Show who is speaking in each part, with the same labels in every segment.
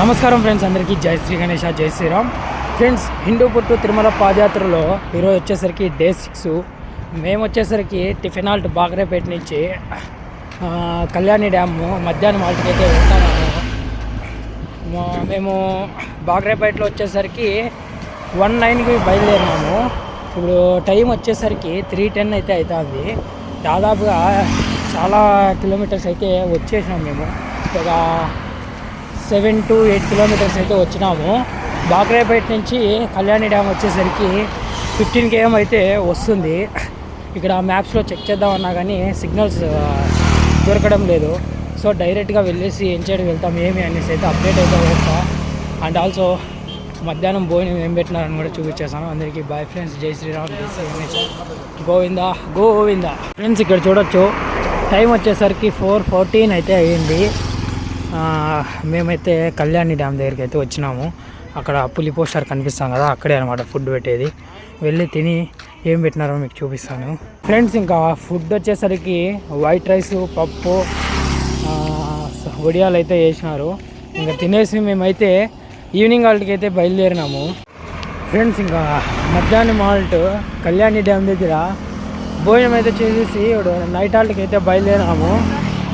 Speaker 1: నమస్కారం ఫ్రెండ్స్ అందరికీ జై శ్రీ గణేష జై శ్రీరామ్. ఫ్రెండ్స్ హిందూపుట్టు తిరుమల పాదయాత్రలో ఈరోజు వచ్చేసరికి డే సిక్స్. మేము వచ్చేసరికి టిఫిన్ హాల్ట్ బాగరేపేట నుంచి కళ్యాణి డ్యాము మధ్యాహ్నం హాల్ట్కి అయితే వెళ్తాము మేము బాగరేపేటలో వచ్చేసరికి వన్ నైన్కి బయలుదేరినాము. ఇప్పుడు టైం వచ్చేసరికి త్రీ టెన్ అయితే అవుతుంది దాదాపుగా చాలా కిలోమీటర్స్ అయితే వచ్చేసినాం మేము. ఒక సెవెన్ టు ఎయిట్ కిలోమీటర్స్ అయితే వచ్చినాము. బాగ్రాపేట నుంచి కళ్యాణి డ్యామ్ వచ్చేసరికి ఫిఫ్టీన్ కేఎం అయితే వస్తుంది. ఇక్కడ మ్యాప్స్లో చెక్ చేద్దామన్నా కానీ సిగ్నల్స్ దొరకడం లేదు. సో డైరెక్ట్గా వెళ్ళేసి ఏం చేయడం వెళ్తాం ఏమి అనేసి అయితే అప్డేట్ అయితే వేస్తా అండ్ ఆల్సో మధ్యాహ్నం భోజనం ఏం పెట్టినారని కూడా చూపించేసాను అందరికీ బాయ్ ఫ్రెండ్స్ జై శ్రీరామ్ జై శ్రీ గోవింద గోవింద గోవిందా. ఫ్రెండ్స్ ఇక్కడ చూడొచ్చు. టైం వచ్చేసరికి ఫోర్ ఫోర్టీన్ అయితే అయ్యింది. మేమైతే కళ్యాణి డ్యామ్ దగ్గరికి అయితే వచ్చినాము. అక్కడ పులి పోస్టర్ కనిపిస్తాం కదా అక్కడే అనమాట ఫుడ్ పెట్టేది. వెళ్ళి తిని ఏం పెట్టినారో మీకు చూపిస్తాను. ఫ్రెండ్స్ ఇంకా ఫుడ్ వచ్చేసరికి వైట్ రైస్ పప్పు వడియాలు అయితే వేసినారు. ఇంకా తినేసి మేమైతే ఈవినింగ్ హాల్ట్కి అయితే బయలుదేరినాము. ఫ్రెండ్స్ ఇంకా మధ్యాహ్నం హాల్ట్ కళ్యాణి డ్యామ్ దగ్గర భోజనం అయితే చేసేసి నైట్ హాల్ట్కి అయితే బయలుదేరినాము.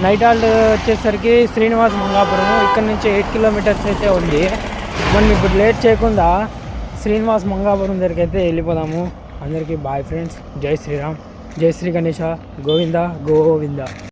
Speaker 1: నైట్ హాల్ట్ వచ్చేసరికి శ్రీనివాస్ మంగాపురం ఇక్కడ నుంచి ఎయిట్ కిలోమీటర్స్ అయితే ఉంది. మనం ఇప్పుడు లేట్ చేయకుండా శ్రీనివాస్ మంగాపురం దగ్గరికి అయితే వెళ్ళిపోదాము. అందరికీ బాయ్ ఫ్రెండ్స్. జై శ్రీరామ్. జై శ్రీ గణేష. గోవింద. గోవింద.